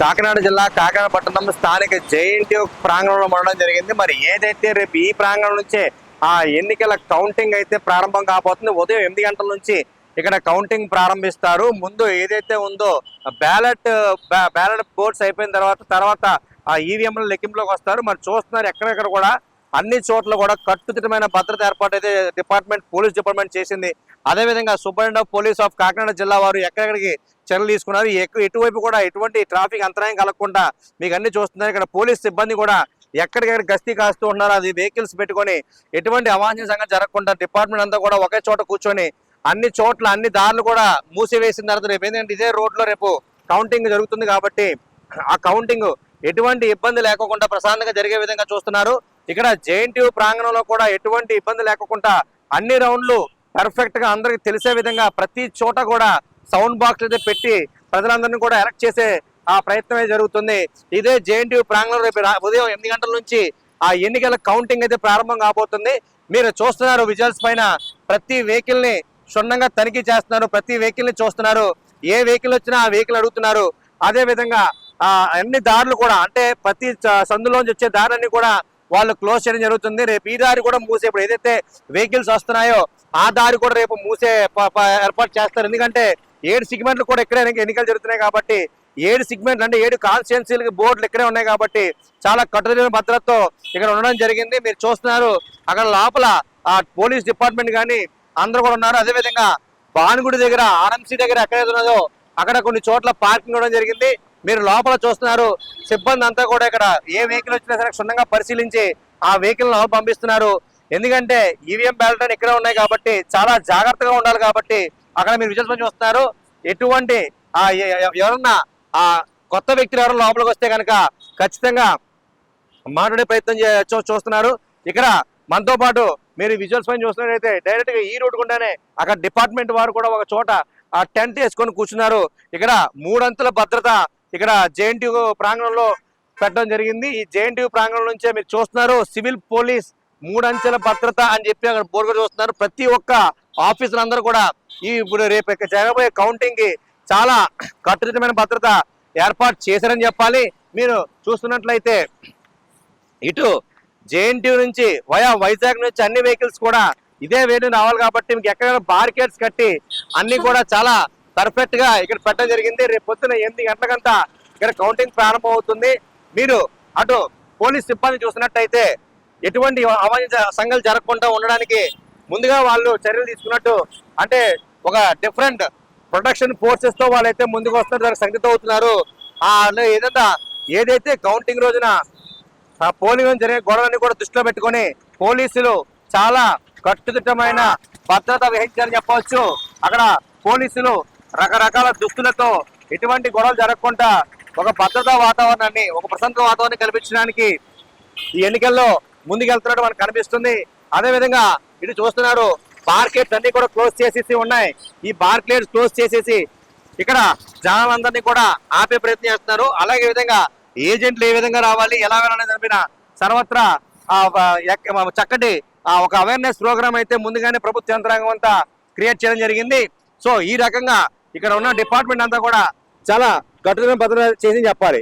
కాకినాడ జిల్లా కాకినాడ పట్టణం స్థానిక జేఎన్టీ ప్రాంగణంలో ఉండడం జరిగింది. మరి ఏదైతే రేపు ఈ ప్రాంగణం నుంచే ఆ ఎన్నికల కౌంటింగ్ అయితే ప్రారంభం కాబోతుంది ఉదయం ఎనిమిది గంటల నుంచి ఇక్కడ కౌంటింగ్ ప్రారంభిస్తారు. ముందు ఏదైతే ఉందో బ్యాలెట్ బ్యాలెట్ బోర్డ్స్ అయిపోయిన తర్వాత తర్వాత ఆ ఈవీఎంల లెక్కింపులోకి వస్తారు. మరి చూస్తున్నారు ఎక్కడెక్కడ కూడా అన్ని చోట్ల కూడా కట్టుదిట్టమైన భద్రత ఏర్పాటు అయితే డిపార్ట్మెంట్ పోలీస్ డిపార్ట్మెంట్ చేసింది. అదేవిధంగా superintendent of police of Kakinada జిల్లా వారు ఎక్కడెక్కడికి చర్యలు తీసుకున్నారు? ఎక్క- ఎటువైపు కూడా ఎటువంటి ట్రాఫిక్ అంతరాయం కలగకుండా మీకు అన్ని చూస్తున్నారు. ఇక్కడ పోలీస్ సిబ్బంది కూడా ఎక్కడికెక్కడ గస్తీ కాస్తూ ఉన్నారు. అది వెహికల్స్ పెట్టుకొని ఎటువంటి అవాంఛనీయ సంఘటన జరగకుండా డిపార్ట్మెంట్ అంతా కూడా ఒకే చోట కూర్చొని అన్ని చోట్ల అన్ని దారులు కూడా మూసివేసిన తర్వాత రేపు ఏంటంటే ఇదే రోడ్లో రేపు కౌంటింగ్ జరుగుతుంది కాబట్టి ఆ కౌంటింగ్ ఎటువంటి ఇబ్బంది లేకుండా ప్రశాంతంగా జరిగే విధంగా చూస్తున్నారు. ఇక్కడ జేఎన్టీయూ ప్రాంగణంలో కూడా ఎటువంటి ఇబ్బంది లేకుండా అన్ని రౌండ్లు పర్ఫెక్ట్గా అందరికీ అందరికి తెలిసే విధంగా ప్రతి చోట కూడా సౌండ్ బాక్స్ అయితే పెట్టి ప్రజలందరినీ కూడా ఎలక్ట్ చేసే ఆ ప్రయత్నమే జరుగుతుంది. ఇదే జేఎన్టీయూ ప్రాంగణంలో రేపు ఉదయం ఎనిమిది గంటల నుంచి ఆ ఎన్నికల కౌంటింగ్ అయితే ప్రారంభం కాబోతుంది. మీరు చూస్తున్నారు విజువల్స్ పైన ప్రతి వెహికల్ని క్షుణ్ణంగా తనిఖీ చేస్తున్నారు. ప్రతి వెహికల్ని చూస్తున్నారు. ఏ వెహికల్ వచ్చినా ఆ వెహికల్ అడుగుతున్నారు. అదేవిధంగా ఆ అన్ని దారులు కూడా అంటే ప్రతి సందులోంచి వచ్చే దారులన్నీ కూడా వాళ్ళు క్లోజ్ చేయడం జరుగుతుంది. రేపు ఈ దారి కూడా మూసే ఇప్పుడు ఏదైతే వెహికల్స్ వస్తున్నాయో ఆ దారి కూడా రేపు మూసే ఏర్పాటు చేస్తారు. ఎందుకంటే ఏడు సిగ్మెంట్లు కూడా ఇక్కడే ఎన్నికలు జరుగుతున్నాయి కాబట్టి ఏడు సిగ్మెంట్లు అంటే ఏడు కాన్స్టిట్యున్సీలకి బోర్డులు ఇక్కడే ఉన్నాయి కాబట్టి చాలా కట్టుదిట్టిన భద్రతతో ఇక్కడ ఉండడం జరిగింది. మీరు చూస్తున్నారు అక్కడ లోపల ఆ పోలీస్ డిపార్ట్మెంట్ కానీ అందరూ కూడా ఉన్నారు. అదేవిధంగా భానుగుడి దగ్గర ఆర్ఎంసీ దగ్గర ఎక్కడైతే ఉన్నదో అక్కడ కొన్ని చోట్ల పార్కింగ్ ఇవ్వడం జరిగింది. మీరు లోపల చూస్తున్నారు సిబ్బంది అంతా కూడా ఇక్కడ ఏ వెహికల్ వచ్చినా సరే క్షుణ్ణంగా పరిశీలించి ఆ వెహికల్ లోపల పంపిస్తున్నారు ఎందుకంటే ఈవీఎం బ్యాలెట్ ఇక్కడే ఉన్నాయి కాబట్టి చాలా జాగ్రత్తగా ఉండాలి కాబట్టి అక్కడ మీరు విజయపంచి చూస్తున్నారు. ఎటువంటి ఆ ఎవరన్నా ఆ కొత్త వ్యక్తులు ఎవరైనా లోపలికి వస్తే కనుక ఖచ్చితంగా మాట్లాడే ప్రయత్నం చూస్తున్నారు. ఇక్కడ మనతో పాటు మీరు విజువల్స్ పైన చూస్తున్నట్టయితే డైరెక్ట్గా ఈ రోడ్ గుండానే అక్కడ డిపార్ట్మెంట్ వారు కూడా ఒక చోట ఆ టెంట్ వేసుకొని కూర్చున్నారు. ఇక్కడ మూడంతుల భద్రత ఇక్కడ జేఎన్టీ ప్రాంగణంలో పెట్టడం జరిగింది. ఈ జేఎన్టీ ప్రాంగణం నుంచే మీరు చూస్తున్నారు సివిల్ పోలీస్ మూడంచెల భద్రత అని చెప్పి అక్కడ బోర్డు చూస్తున్నారు. ప్రతి ఒక్క ఆఫీసులందరూ కూడా ఈ ఇప్పుడు రేపు జరగబోయే కౌంటింగ్కి చాలా కట్టుదిట్టమైన భద్రత ఏర్పాటు చేశారని చెప్పాలి. మీరు చూస్తున్నట్లయితే ఇటు జేఎన్టీ నుంచి వయా వైజాగ్ నుంచి అన్ని వెహికల్స్ కూడా ఇదే వేడి రావాలి కాబట్టి మీకు ఎక్కడ బార్కెట్స్ కట్టి అన్ని కూడా చాలా పర్ఫెక్ట్గా ఇక్కడ పెట్టడం జరిగింది. రేపు పొద్దున ఎనిమిది గంటలకంతా ఇక్కడ కౌంటింగ్ ప్రారంభం అవుతుంది మీరు అటు పోలీస్ సిబ్బంది చూసినట్టయితే ఎటువంటి అవాంఛ సంఘాలు జరగకుండా ఉండడానికి ముందుగా వాళ్ళు చర్యలు తీసుకున్నట్టు అంటే ఒక డిఫరెంట్ ప్రొటెక్షన్ ఫోర్సెస్తో వాళ్ళైతే ముందుకు వస్తున్నారు. దానికి సంగతి అవుతున్నారు. ఆ ఏదైనా ఏదైతే కౌంటింగ్ రోజున పోలింగ్ జరిగే గొడవని కూడా దృష్టిలో పెట్టుకొని పోలీసులు చాలా కట్టుదిట్టమైన భద్రత వహించారని చెప్పవచ్చు. అక్కడ పోలీసులు రకరకాల దుస్తులతో ఎటువంటి గొడవలు జరగకుండా ఒక భద్రతా వాతావరణాన్ని ఒక ప్రశాంత వాతావరణాన్ని కల్పించడానికి ఈ ఎన్నికల్లో ముందుకెళ్తున్నట్టు మనకు కనిపిస్తుంది. అదే విధంగా ఇటు చూస్తున్నారు మార్కెట్స్ అన్ని కూడా క్లోజ్ చేసేసి ఉన్నాయి. ఈ మార్కెట్స్ క్లోజ్ చేసేసి ఇక్కడ జనాలందరినీ కూడా ఆపే ప్రయత్నం చేస్తున్నారు. అలాగే విధంగా ఏజెంట్లు ఏ విధంగా రావాలి ఎలా వెళ్ళాలని చంపిన సర్వత్రా చక్కటి ఆ, ఒక అవేర్నెస్ ప్రోగ్రామ్ అయితే ముందుగానే ప్రభుత్వ యంత్రాంగం అంతా క్రియేట్ చేయడం జరిగింది. సో ఈ రకంగా ఇక్కడ ఉన్న డిపార్ట్మెంట్ అంతా కూడా చాలా కఠిన భద్రత చేసి చెప్పాలి.